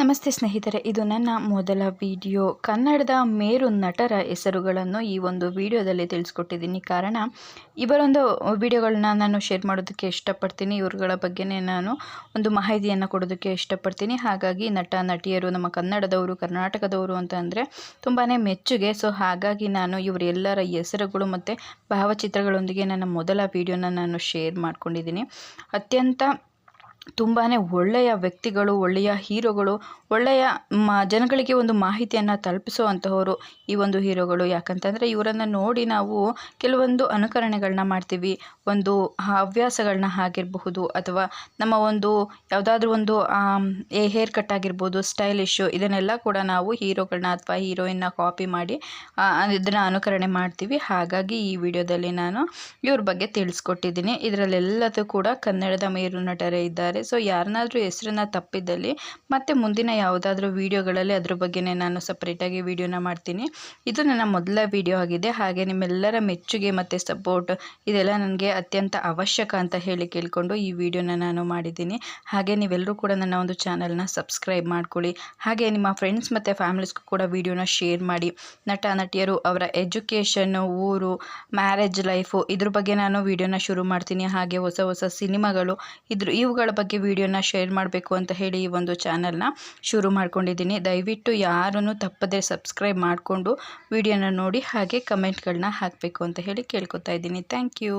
ನಮಸ್ತೆ ಸ್ನೇಹಿತರೆ, ಇದು ನನ್ನ ಮೊದಲ ವಿಡಿಯೋ. ಕನ್ನಡದ ಮೇರು ನಟರ ಹೆಸರುಗಳನ್ನು ಈ ಒಂದು ವಿಡಿಯೋದಲ್ಲಿ ತಿಳಿಸ್ಕೊಟ್ಟಿದ್ದೀನಿ. ಕಾರಣ, ಇವರೊಂದು ವಿಡಿಯೋಗಳನ್ನ ನಾನು ಶೇರ್ ಮಾಡೋದಕ್ಕೆ ಇಷ್ಟಪಡ್ತೀನಿ. ಇವರುಗಳ ಬಗ್ಗೆನೇ ನಾನು ಒಂದು ಮಾಹಿತಿಯನ್ನು ಕೊಡೋದಕ್ಕೆ ಇಷ್ಟಪಡ್ತೀನಿ. ಹಾಗಾಗಿ, ನಟ, ನಟಿಯರು, ನಮ್ಮ ಕನ್ನಡದವರು, ಕರ್ನಾಟಕದವರು ಅಂತ ಅಂದರೆ ತುಂಬಾ ಮೆಚ್ಚುಗೆ. ಸೊ ಹಾಗಾಗಿ ನಾನು ಇವರೆಲ್ಲರ ಹೆಸರುಗಳು ಮತ್ತು ಭಾವಚಿತ್ರಗಳೊಂದಿಗೆ ನನ್ನ ಮೊದಲ ವಿಡಿಯೋನ ನಾನು ಶೇರ್ ಮಾಡ್ಕೊಂಡಿದ್ದೀನಿ. ಅತ್ಯಂತ ತುಂಬಾ ಒಳ್ಳೆಯ ವ್ಯಕ್ತಿಗಳು, ಒಳ್ಳೆಯ ಹೀರೋಗಳು, ಒಳ್ಳೆಯ ಮ, ಜನಗಳಿಗೆ ಒಂದು ಮಾಹಿತಿಯನ್ನು ತಲುಪಿಸುವಂತಹವರು ಈ ಒಂದು ಹೀರೋಗಳು. ಯಾಕಂತಂದರೆ ಇವರನ್ನು ನೋಡಿ ನಾವು ಕೆಲವೊಂದು ಅನುಕರಣೆಗಳನ್ನ ಮಾಡ್ತೀವಿ. ಒಂದು ಹವ್ಯಾಸಗಳನ್ನ ಆಗಿರಬಹುದು ಅಥವಾ ನಮ್ಮ ಒಂದು ಯಾವುದಾದ್ರೂ ಒಂದು ಹೇರ್ ಕಟ್ ಆಗಿರ್ಬೋದು, ಸ್ಟೈಲಿಶು ಇದನ್ನೆಲ್ಲ ಕೂಡ ನಾವು ಹೀರೋಗಳನ್ನ ಅಥವಾ ಹೀರೋಯಿನ್ನ ಕಾಪಿ ಮಾಡಿ ಇದನ್ನು ಅನುಕರಣೆ ಮಾಡ್ತೀವಿ. ಹಾಗಾಗಿ ಈ ವಿಡಿಯೋದಲ್ಲಿ ನಾನು ಇವ್ರ ಬಗ್ಗೆ ತಿಳಿಸ್ಕೊಟ್ಟಿದ್ದೀನಿ. ಇದರಲ್ಲೆಲ್ಲದೂ ಕೂಡ ಕನ್ನಡದ ಮೇರು ನಟರೇ ಇದ್ದಾರೆ ಸೊ ಯಾರನ್ನಾದ್ರೂ ಹೆಸರನ್ನ ತಪ್ಪಿದ್ದಲ್ಲಿ ಮತ್ತೆ ಮುಂದಿನ ಯಾವುದಾದ್ರೂ ವೀಡಿಯೋಗಳಲ್ಲಿ ಅದ್ರ ಬಗ್ಗೆನೇ ನಾನು ಸಪ್ರೇಟಾಗಿ ವೀಡಿಯೋನ ಮಾಡ್ತೀನಿ. ಇದು ನನ್ನ ಮೊದಲ ವೀಡಿಯೋ ಆಗಿದೆ. ಹಾಗೆ ನಿಮ್ಮೆಲ್ಲರ ಮೆಚ್ಚುಗೆ ಮತ್ತು ಸಪೋರ್ಟ್ ಇದೆಲ್ಲ ನನಗೆ ಅತ್ಯಂತ ಅವಶ್ಯಕ ಅಂತ ಹೇಳಿ ಕೇಳಿಕೊಂಡು ಈ ವಿಡಿಯೋನ ನಾನು ಮಾಡಿದ್ದೀನಿ. ಹಾಗೆ ನೀವೆಲ್ಲರೂ ಕೂಡ ನನ್ನ ಒಂದು ಚಾನಲ್ನ ಸಬ್ಸ್ಕ್ರೈಬ್ ಮಾಡ್ಕೊಳ್ಳಿ. ಹಾಗೆ ನಿಮ್ಮ ಫ್ರೆಂಡ್ಸ್ ಮತ್ತು ಫ್ಯಾಮಿಲೀಸ್ಗೂ ಕೂಡ ವೀಡಿಯೋನ ಶೇರ್ ಮಾಡಿ. ನಟ ನಟಿಯರು ಅವರ ಎಜುಕೇಷನ್ನು ಊರು ಮ್ಯಾರೇಜ್ ಲೈಫು ಇದ್ರ ಬಗ್ಗೆ ನಾನು ವೀಡಿಯೋನ ಶುರು ಮಾಡ್ತೀನಿ. ಹಾಗೆ ಹೊಸ ಹೊಸ ಸಿನಿಮಾಗಳು ಇದ್ರ ಇವುಗಳ ಬಗ್ಗೆ ವಿಡಿಯೋನ ಶೇರ್ ಮಾಡಬೇಕು ಅಂತ ಹೇಳಿ ಈ ಒಂದು ಚಾನಲ್ನ ಶುರು ಮಾಡ್ಕೊಂಡಿದ್ದೀನಿ. ದಯವಿಟ್ಟು ಯಾರನ್ನು ತಪ್ಪದೆ ಸಬ್ಸ್ಕ್ರೈಬ್ ಮಾಡಿಕೊಂಡು ವಿಡಿಯೋನ ನೋಡಿ ಹಾಗೆ ಕಮೆಂಟ್ಗಳನ್ನ ಹಾಕಬೇಕು ಅಂತ ಹೇಳಿ ಕೇಳ್ಕೊತಾ ಇದ್ದೀನಿ. Thank you.